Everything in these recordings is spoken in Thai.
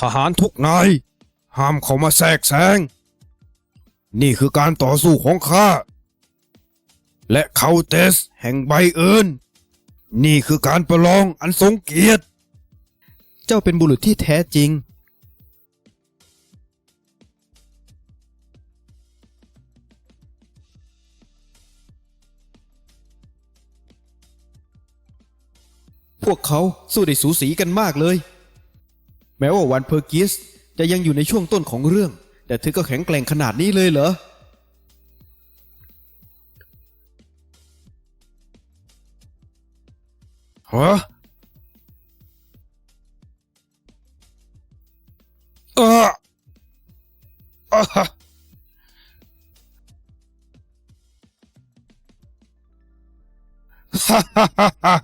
ทหารทุกนายห้ามเข้ามาแทรกแซง นี่คือการต่อสู้ของข้า และเคาเตสแห่งไบเอิญนี่คือการประลองอันทรงเกียรติ เจ้าเป็นบุรุษที่แท้จริง พวกเขาสู้ได้สูสีกันมากเลย แม้ว่าวันเพอร์กิสจะยังอยู่ในช่วงต้นของเรื่อง แต่เธอก็แข็งแกร่งขนาดนี้เลยเหรอ ฮะเอออะฮะฮ่าฮ่าฮ่า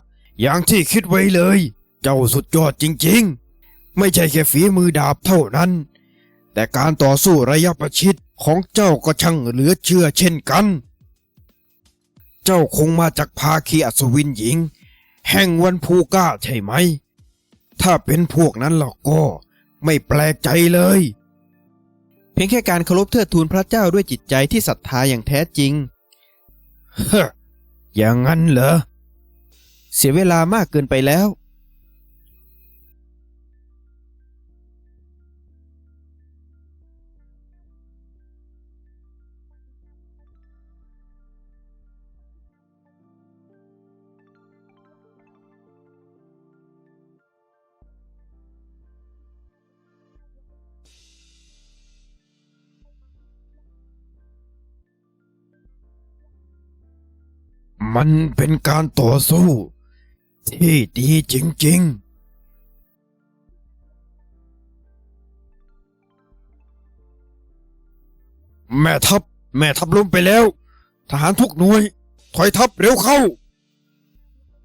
อย่างที่คิดไว้เลย เจ้าสุดยอดจริง ๆ ไม่ใช่แค่ฝีมือดาบเท่านั้น แต่การต่อสู้ระยะประชิดของเจ้าก็ช่างเหลือเชื่อเช่นกัน เจ้าคงมาจากภาคีอัศวินหญิง แห่งวันภูก้าใช่ไหม ถ้าเป็นพวกนั้นแล้วก็ไม่แปลกใจเลย เพียงแค่การเคารพเทิดทูนพระเจ้าด้วยจิตใจที่ศรัทธาอย่างแท้จริง เฮ้อย่างนั้นเหรอ เสียเวลามากเกินไปแล้ว มันเป็นการต่อสู้ ที่ดีจริง ๆแม่ทัพ แม่ทัพล้มไปแล้ว ทหารทุกหน่วย ถอยทัพเร็วเข้า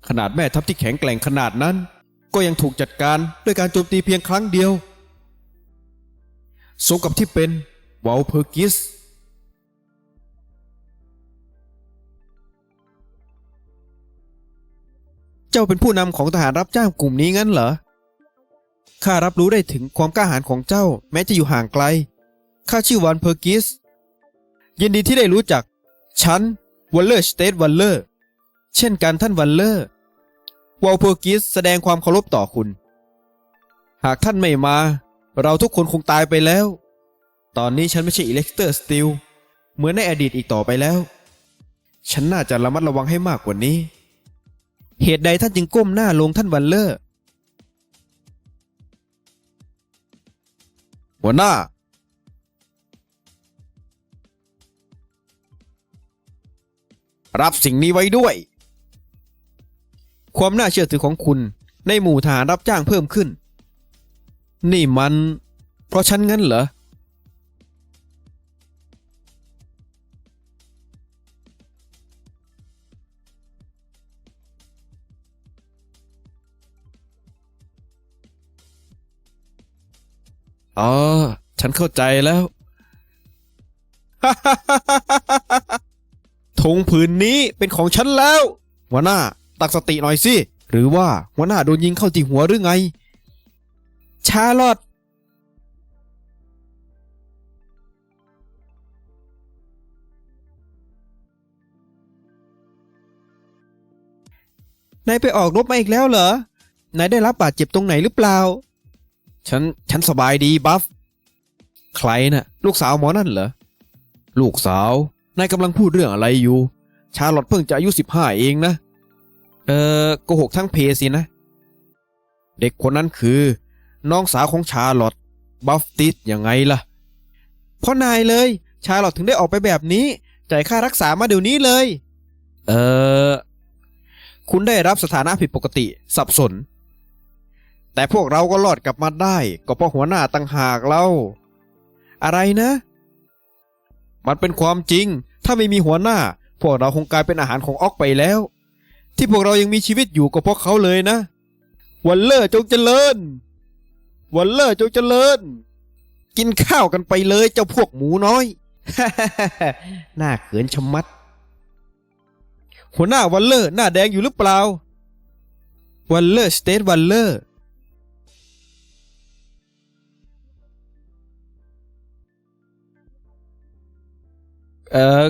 ขนาดแม่ทัพที่แข็งแกร่งขนาดนั้น ก็ยังถูกจัดการด้วยการโจมตีเพียงครั้งเดียวสมกับที่เป็นวอลเพอร์กิส จ้าเป็นผู้นำของทหารรับจ้างกลุ่มนี้งั้นเหรอ ข้ารับรู้ได้ถึงความกล้าหาญของเจ้าแม้จะอยู่ห่างไกล ข้าชื่อวันเพอร์กิส ยินดีที่ได้รู้จัก ฉันวัลเลอร์สเตทวัลเลอร์ เช่นกันท่านวันเลอร์ วอลเพอร์กิสแสดงความเคารพต่อคุณ หากท่านไม่มา เราทุกคนคงตายไปแล้ว ตอนนี้ฉันไม่ใช่อิเล็กเตอร์สติลเหมือนในอดีตอีกต่อไปแล้ว ฉันน่าจะระมัดระวังให้มากกว่านี้ เหตุใดท่านจึงก้มหน้าลงท่านวันเลอร์ หัวหน้า รับสิ่งนี้ไว้ด้วย ความน่าเชื่อถือของคุณในหมู่ทหารรับจ้างเพิ่มขึ้น นี่มัน เพราะฉันงั้นเหรอ อ๋อ ฉันเข้าใจแล้วธงผืนนี้เป็นของฉันแล้วหัวหน้าตั้งสติหน่อยสิ หรือว่าหัวหน้าโดนยิงเข้าที่หัวหรือไง ชาลอตนายไปออกรบมาอีกแล้วเหรอ นายได้รับบาดเจ็บตรงไหนหรือเปล่า ฉัน ฉันสบายดีบัฟ ใครน่ะ ลูกสาวหมอนั่นเหรอ ลูกสาว นายกำลังพูดเรื่องอะไรอยู่ ชาลอตเพิ่งจะอายุสิบห้าเองนะ เออโกหกทั้งเพสินะ เด็กคนนั้นคือ น้องสาวของชาลอตบัฟติสยังไงล่ะเพราะนายเลย ชาลอตถึงได้ออกไปแบบนี้ จ่ายค่ารักษามาเดี๋ยวนี้เลย เออ คุณได้รับสถานะผิดปกติ สับสน แต่พวกเราก็รอดกลับมาได้ ก็เพราะหัวหน้าตั้งหากเล่าอะไรนะ มันเป็นความจริง ถ้าไม่มีหัวหน้า พวกเราคงกลายเป็นอาหารของออกไปแล้ว ที่พวกเรายังมีชีวิตอยู่ก็เพราะเขาเลยนะ วันเลอร์จงเจริญ วันเลอร์จงเจริญ กินข้าวกันไปเลยเจ้าพวกหมูน้อยหน่าเขินชะมัด หัวหน้าวันเลอร์หน้าแดงอยู่หรือเปล่า วันเลอร์สเตทวันเลอร์ เอ่อ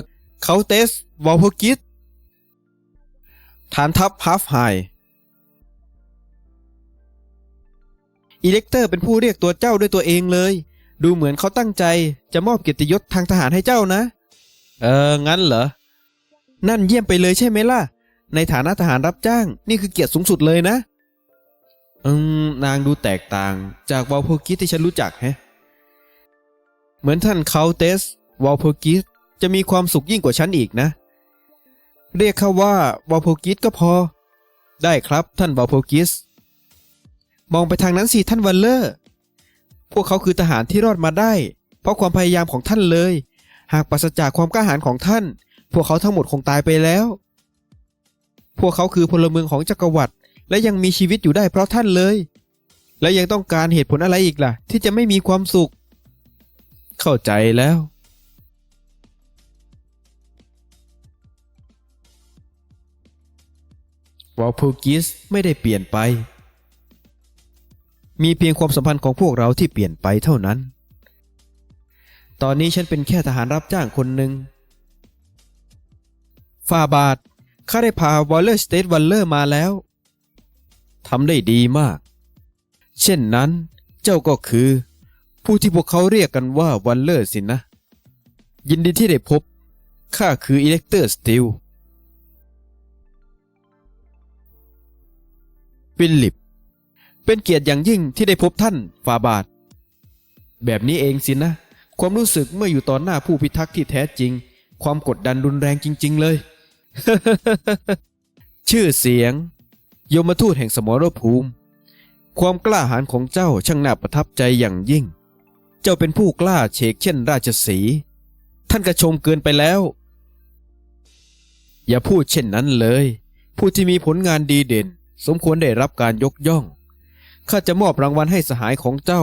เขาเตสวอลพกิสฐานทัพฮาฟไฮอิเล็กเตอร์เป็นผู้เรียกตัวเจ้าด้วยตัวเองเลย ดูเหมือนเขาตั้งใจจะมอบเกียรติยศทางทหารให้เจ้านะ เออ งั้นเหรอ นั่นเยี่ยมไปเลยใช่ไหมล่ะ ในฐานะทหารรับจ้าง นี่คือเกียรติสูงสุดเลยนะ อืม นางดูแตกต่างจากวอลโพกิสที่ฉันรู้จักแฮะ เหมือนท่านเคาเตสวอลโพกิส จะมีความสุขยิ่งกว่าฉันอีกนะ เรียกเขาว่าวอลพกิสก็พอ ได้ครับท่านวอลพกิส มองไปทางนั้นสิท่านวันเลอร์ พวกเขาคือทหารที่รอดมาได้ เพราะความพยายามของท่านเลย หากปราศจากความกล้าหาญของท่าน พวกเขาทั้งหมดคงตายไปแล้ว พวกเขาคือพลเมืองของจักรวรรดิและยังมีชีวิตอยู่ได้เพราะท่านเลย และยังต้องการเหตุผลอะไรอีกล่ะ ที่จะไม่มีความสุข เข้าใจแล้ว วอลพูกิสไม่ได้เปลี่ยนไป มีเพียงความสัมพันธ์ของพวกเราที่เปลี่ยนไปเท่านั้น ตอนนี้ฉันเป็นแค่ทหารรับจ้างคนหนึ่งฟาบาทข้าได้พาวอลเลอร์สเตทวัลเลอร์มาแล้วทำได้ดีมาก เช่นนั้นเจ้าก็คือ ผู้ที่พวกเขาเรียกกันว่าวันเลอร์สินนะยินดีที่ได้พบ ข้าคืออิเล็กเตอร์สติล ฟิลิป เป็นเกียรติอย่างยิ่งที่ได้พบท่านฟาบาท แบบนี้เองสินะ ความรู้สึกเมื่ออยู่ต่อหน้าผู้พิทักษ์ที่แท้จริง ความกดดันรุนแรงจริง ๆ เลย ชื่อเสียง ยมทูตแห่งสมรภูมิ ความกล้าหาญของเจ้าช่างน่าประทับใจอย่างยิ่ง เจ้าเป็นผู้กล้าเฉกเช่นราชสี ท่านกระชมเกินไปแล้ว อย่าพูดเช่นนั้นเลย ผู้ที่มีผลงานดีเด่น สมควรได้รับการยกย่อง ข้าจะมอบรางวัลให้สหายของเจ้า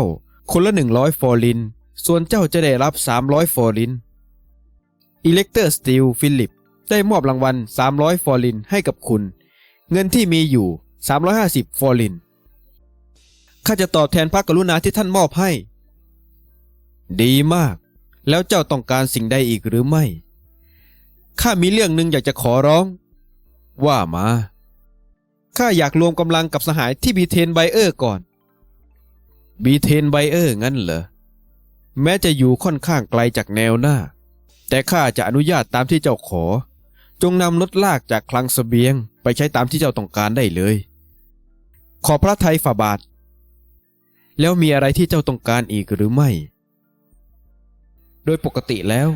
คนละหนึ่งร้อยฟอร์ลิน ส่วนเจ้าจะได้รับสามร้อยฟอร์ลิน อิเล็กเตอร์สตีลฟิลิป ได้มอบรางวัล300ฟอร์ลินให้กับคุณ เงินที่มีอยู่350ฟอร์ลิน ข้าจะตอบแทนพระกรุณาที่ท่านมอบให้ ดีมาก แล้วเจ้าต้องการสิ่งใดอีกหรือไม่ ข้ามีเรื่องหนึ่งอยากจะขอร้อง ว่ามา ข้าอยากรวมกำลังกับสหายที่บีเทนไบเออร์ก่อนบีเทนไบเออร์งั้นเหรอ แม้จะอยู่ค่อนข้างไกลจากแนวหน้า แต่ข้าจะอนุญาตตามที่เจ้าขอ จงนำรถลากจากคลังสเสบียง ไปใช้ตามที่เจ้าต้องการได้เลย ขอพระไทยฝ่าบาท แล้วมีอะไรที่เจ้าต้องการอีกหรือไม่ โดยปกติแล้ว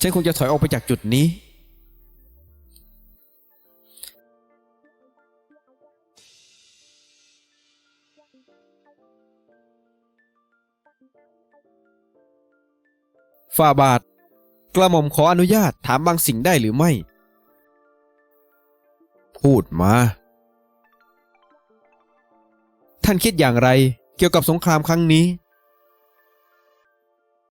ฉันคงจะถอยออกไปจากจุดนี้ ฝ่าบาท กระหม่อมขออนุญาตถามบางสิ่งได้หรือไม่ พูดมา ท่านคิดอย่างไรเกี่ยวกับสงครามครั้งนี้